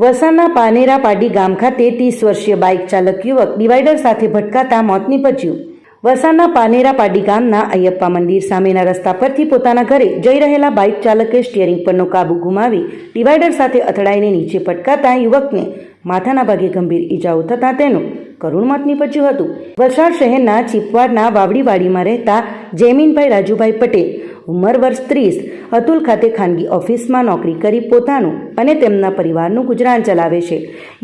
વલસાડના પાનેરા પાડી ગામ ખાતે ત્રીસ વર્ષીય બાઇક ચાલક યુવક ડિવાઈડર સાથે ભટકાતા મોત નીપજ્યું. વલસાડના પાનેરા પાડી ગામના અયપ્પા મંદિર સામેના રસ્તા પરથી પોતાના ઘરે જઈ રહેલા બાઇક ચાલકે સ્ટિયરિંગ પરનો કાબુ ગુમાવી ડિવાઈડર સાથે અથડાઈને નીચે પટકાતા યુવકને માથાના ભાગે ગંભીર ઈજાઓ થતાં તેનું કરુણ મોત નીપજ્યું હતું. વલસાડ શહેરના ચીપવાડના વાવડીવાડીમાં રહેતા જૈમીનભાઈ રાજુભાઈ પટેલ ઉંમર વર્ષ ત્રીસ, અતુલ ખાતે ખાનગી ઓફિસમાં નોકરી કરી પોતાનું અને તેમના પરિવારનું ગુજરાન ચલાવે છે.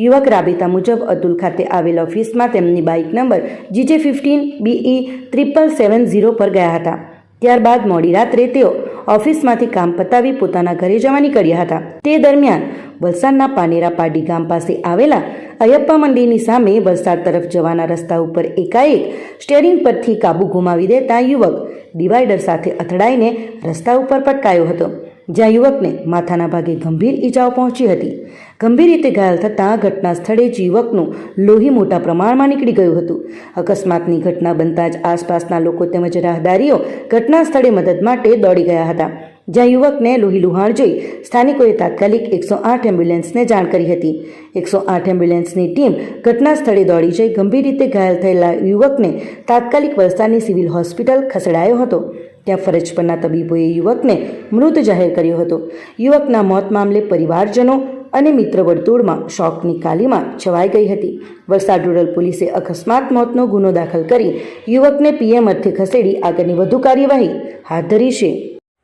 યુવક રાબેતા મુજબ અતુલ ખાતે આવેલ ઓફિસમાં તેમની bike number GJ fifteen BE triple seven zero પર ગયા હતા. ત્યારબાદ મોડી રાત્રે તેઓ ઓફિસમાંથી કામ પતાવી પોતાના ઘરે જવા નીકળ્યા હતા. તે દરમિયાન વલસાડના પાનેરા પાડી ગામ પાસે આવેલા અયપ્પા મંદિરની સામે વલસાડ તરફ જવાના રસ્તા ઉપર એકાએક સ્ટેરિંગ પરથી કાબુ ગુમાવી દેતા યુવક ડિવાઈડર સાથે અથડાઈને રસ્તા ઉપર પટકાયો હતો, જ્યાં યુવકને માથાના ભાગે ગંભીર ઈજાઓ પહોંચી હતી. ગંભીર રીતે ઘાયલ થતાં ઘટના સ્થળે જ યુવકનું લોહી મોટા પ્રમાણમાં નીકળી ગયું હતું. અકસ્માતની ઘટના બનતા જ આસપાસના લોકો તેમજ રાહદારીઓ ઘટના સ્થળે મદદ માટે દોડી ગયા હતા. જ્યાં યુવકને લોહી લુહાણ જોઈ સ્થાનિકોએ તાત્કાલિક એકસો આઠ એમ્બ્યુલન્સને જાણ કરી હતી. એકસો આઠ એમ્બ્યુલન્સની ટીમ ઘટના સ્થળે દોડી જઈ ગંભીર રીતે ઘાયલ થયેલા યુવકને તાત્કાલિક વલસાડની સિવિલ હોસ્પિટલ ખસેડાયો હતો. ત્યાં ફરજ પરના તબીબોએ યુવકને મૃત જાહેર કર્યો હતો. યુવકના મોત મામલે પરિવારજનો અને મિત્ર વર્તુળમાં શોકની કાલીમાં છવાઈ ગઈ હતી. વલસાડ રૂરલ પોલીસે અકસ્માત મોતનો ગુનો દાખલ કરી યુવકને પીએમ અર્થે ખસેડી આગળની વધુ કાર્યવાહી હાથ ધરી છે.